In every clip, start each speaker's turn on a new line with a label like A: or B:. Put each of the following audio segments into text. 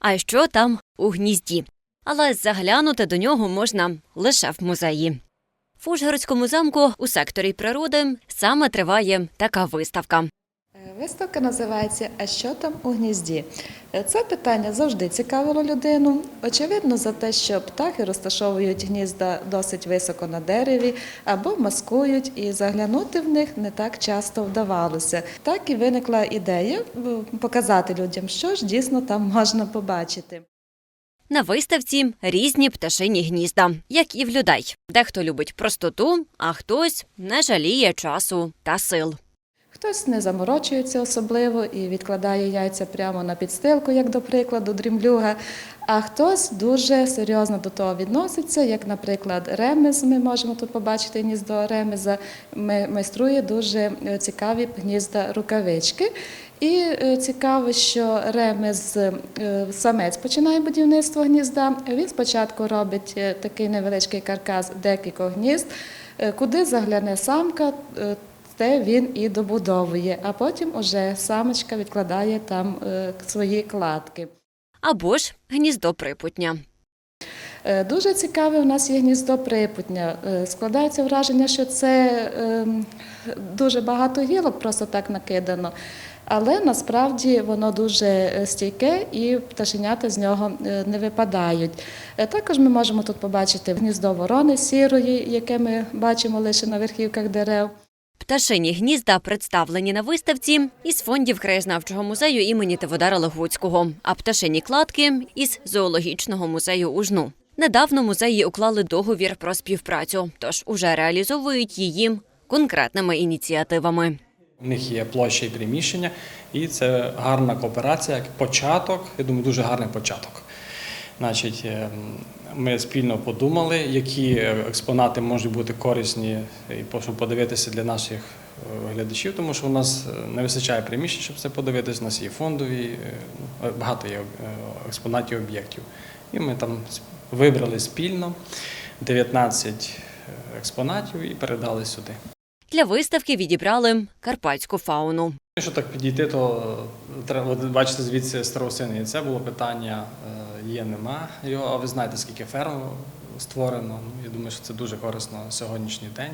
A: а що там у гнізді. Але заглянути до нього можна лише в музеї. В Ужгородському замку у секторі природи саме триває така виставка.
B: Виставка називається А що там у гнізді? Е, Це питання завжди цікавило людину. Очевидно, за те, що птахи розташовують гнізда досить високо на дереві або маскують, і заглянути в них не так часто вдавалося. Так і виникла ідея е, показати людям, що ж дійсно там можна побачити.
A: На виставці різні пташині гнізда, як і в людей. Дехто любить простоту, а хтось не жаліє часу та сил.
B: Хтось не заморочується особливо і відкладає яйця прямо на підстилку, як до прикладу, дрімлюга. А хтось дуже серйозно до того відноситься, як, наприклад, ремез. Ми можемо тут побачити гніздо ремеза. Майструє дуже е, цікаві гнізда рукавички. І е, цікаво, що ремез е, самець починає будівництво гнізда. Він спочатку робить такий невеличкий каркас декількох гнізд, куди загляне самка. Те він і добудовує, а потім уже самочка відкладає там е, свої кладки.
A: Або ж гніздо припутня.
B: Е, Дуже цікаве у нас є гніздо припутня. Е, Складається враження, що це ем, дуже багато гілок просто так накидано. Але насправді воно дуже стійке і пташенята з нього не випадають. Також ми можемо тут побачити гніздо ворони сірої, яке ми бачимо лише на верхівках дерев.
A: Пташині гнізда представлені на виставці із фондів краєзнавчого музею імені Теводара Легуцького, а пташині кладки із зоологічного музею Ужну. Недавно музеї уклали договір про співпрацю, тож уже реалізовують її конкретними ініціативами.
C: У них є площа і приміщення, і це гарна кооперація, як початок. Я думаю, дуже гарний початок. Значить, е, ми спільно подумали, які е, експонати можуть бути корисні і щоб подивитися для наших е, глядачів, тому що у нас не вистачає приміщень, щоб це подивитися. У нас є фондові, ну, багато є експонатів об'єктів. І ми там вибрали спільно 19 експонатів і передали сюди.
A: Для виставки відібрали карпатську фауну.
C: Якщо так підійти, то треба от бачите звідси старосини. І це було питання є, нема його. А ви знаєте, скільки ферм створено. Ну, Я думаю, що це дуже корисно сьогоднішній день.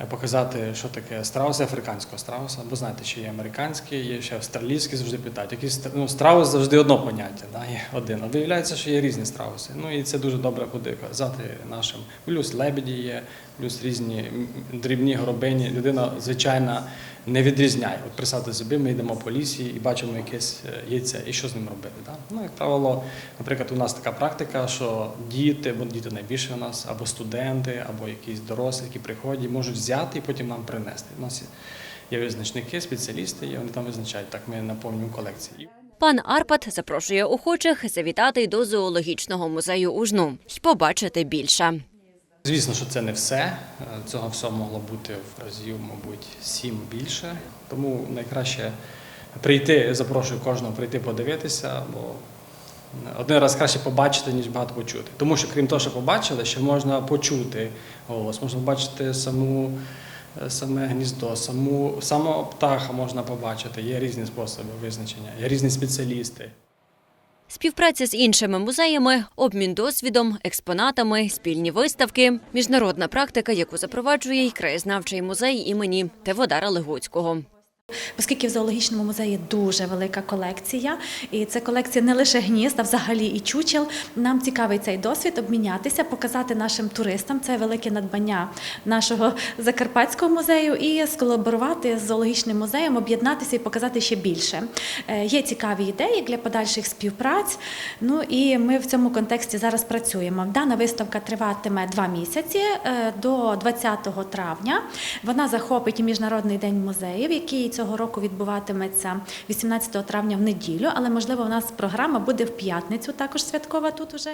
C: Е, Показати, що таке страус африканського страуса, бо знаєте, що є американський, є ще австралійський, завжди питають. Які стра- ну, страус завжди одно поняття, да, є один. А виявляється, що є різні страуси. Ну і це дуже добре буде казати нашим. Плюс лебеді є, плюс різні дрібні горобині. Людина, звичайно, не відрізняє. От представте собі, ми йдемо по лісі і бачимо якесь е, яйце, і що з ним робити. Да? Ну, як правило, наприклад, у нас така практика, що діти, бо діти найбільше у нас, або студенти, або якісь дорослі, які приходять, можуть взяти і потім нам принести. У нас є визначники, спеціалісти, і вони там визначають. Так, ми наповнюємо колекції.
A: Пан Арпад запрошує охочих завітати до зоологічного музею Ужну й побачити більше.
C: Звісно, що це не все. Е, Цього всього могло бути в разів, мабуть, сім більше. Тому найкраще прийти, запрошую кожного прийти подивитися, бо один раз краще побачити, ніж багато почути. Тому що, крім того, що побачили, ще можна почути голос, можна побачити саму, е, саме гніздо, саму, самого птаха можна побачити. Є різні способи визначення, є різні спеціалісти.
A: Співпраця з іншими музеями, обмін досвідом, експонатами, спільні виставки, міжнародна практика, яку запроваджує й краєзнавчий музей імені Теводара Легуцького.
D: Оскільки в зоологічному музеї дуже велика колекція, і це колекція не лише гнізд, а взагалі і чучел. Нам цікавий цей досвід обмінятися, показати нашим туристам це велике надбання нашого закарпатського музею і сколаборувати з зоологічним музеєм, об'єднатися і показати ще більше. Е, Є цікаві ідеї для подальших співпраць. Ну і ми в цьому контексті зараз працюємо. Дана виставка триватиме два місяці е, до 20 травня. Вона захопить міжнародний день музеїв, який цього року відбуватиметься 18 травня в неділю. Але можливо, у нас програма буде в п'ятницю, також святкова тут уже.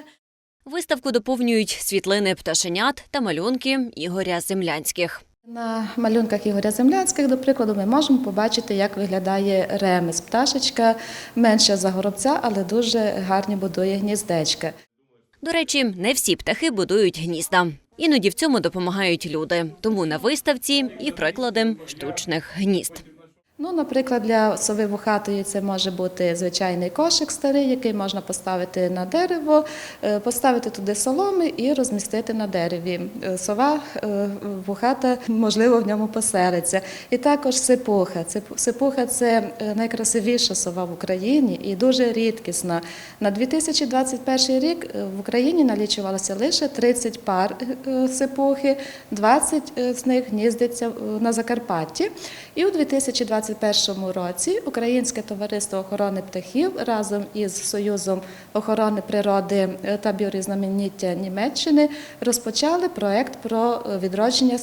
A: Виставку доповнюють світлини пташенят та малюнки Ігоря Землянських.
B: На малюнках Ігоря Землянських, до прикладу, ми можемо побачити, як виглядає ремес. Пташечка менша за горобця, але дуже гарні будує гніздечка.
A: До речі, не всі птахи будують гнізда. Іноді в цьому допомагають люди. Тому на виставці і приклади штучних гнізд.
B: Ну, наприклад, для сови вухатої це може бути звичайний кошик старий, який можна поставити на дерево, е, поставити туди соломи і розмістити на дереві. Е, Сова е, вухата, можливо, в ньому поселиться. І також сипуха. Сипуха це найкрасивіша сова в Україні і дуже рідкісна. На 2021 рік в Україні налічувалося лише 30 пар сипухи, 20 з них гніздиться на Закарпатті. І у 2021 році Українське товариство охорони птахів разом із Союзом охорони природи та біорізноманіття Німеччини розпочали проект про відродження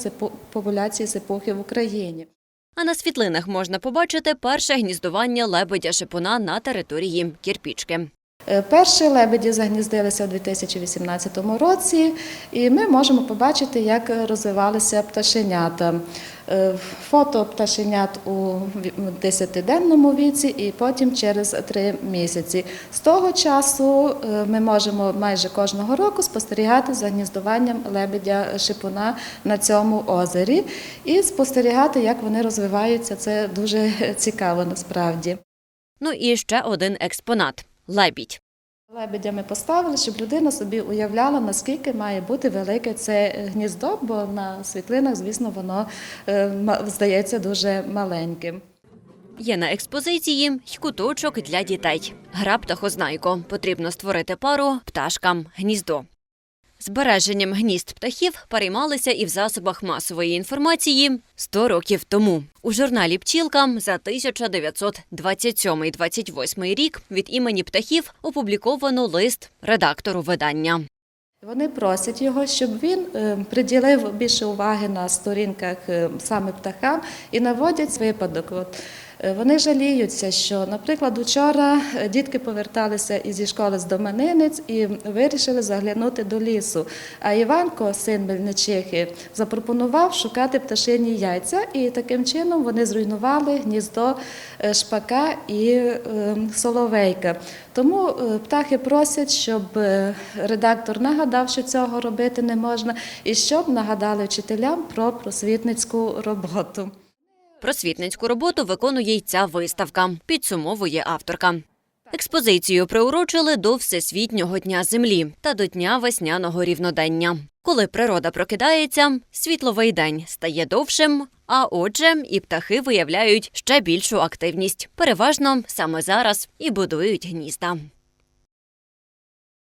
B: популяції сипухи в Україні.
A: А на світлинах можна побачити перше гніздування лебедя шипуна на території Кірпічки.
B: Е, Перші лебеді загніздилися у 2018 році, і ми можемо побачити, як розвивалися пташенята. Е, Фото пташенят у ві- 10-денному віці і потім через 3 місяці. З того часу е, ми можемо майже кожного року спостерігати за гніздуванням лебедя шипуна на цьому озері і спостерігати, як вони розвиваються. Це дуже цікаво насправді.
A: Ну і ще один експонат лебідь.
B: Лебедя ми поставили, щоб людина собі уявляла, наскільки має бути велике це гніздо, бо на світлинах, звісно, воно е, здається дуже маленьким.
A: Є на експозиції й куточок для дітей. Гра птахознайко. Потрібно створити пару пташкам гніздо. Збереженням гнізд птахів переймалися і в засобах масової інформації 100 років тому. У журналі Пчілка за 1927-28 рік від імені птахів опубліковано лист редактору видання.
B: Вони просять його, щоб він е, приділив більше уваги на сторінках е, саме птахам і наводять випадок. От, вони жаліються, що, наприклад, учора е, дітки поверталися із школи з Доманинець і вирішили заглянути до лісу. А Іванко, син Мельничихи, запропонував шукати пташині яйця, і таким чином вони зруйнували гніздо е, шпака і е, соловейка. Тому е, птахи просять, щоб е, редактор нагадав, що цього робити не можна, і щоб нагадали вчителям про просвітницьку роботу.
A: Просвітницьку роботу виконує й ця виставка, підсумовує авторка. Експозицію приурочили до Всесвітнього дня землі та до Дня весняного рівнодення. Коли природа прокидається, світловий день стає довшим, а отже, і птахи виявляють ще більшу активність. Переважно саме зараз і будують гнізда.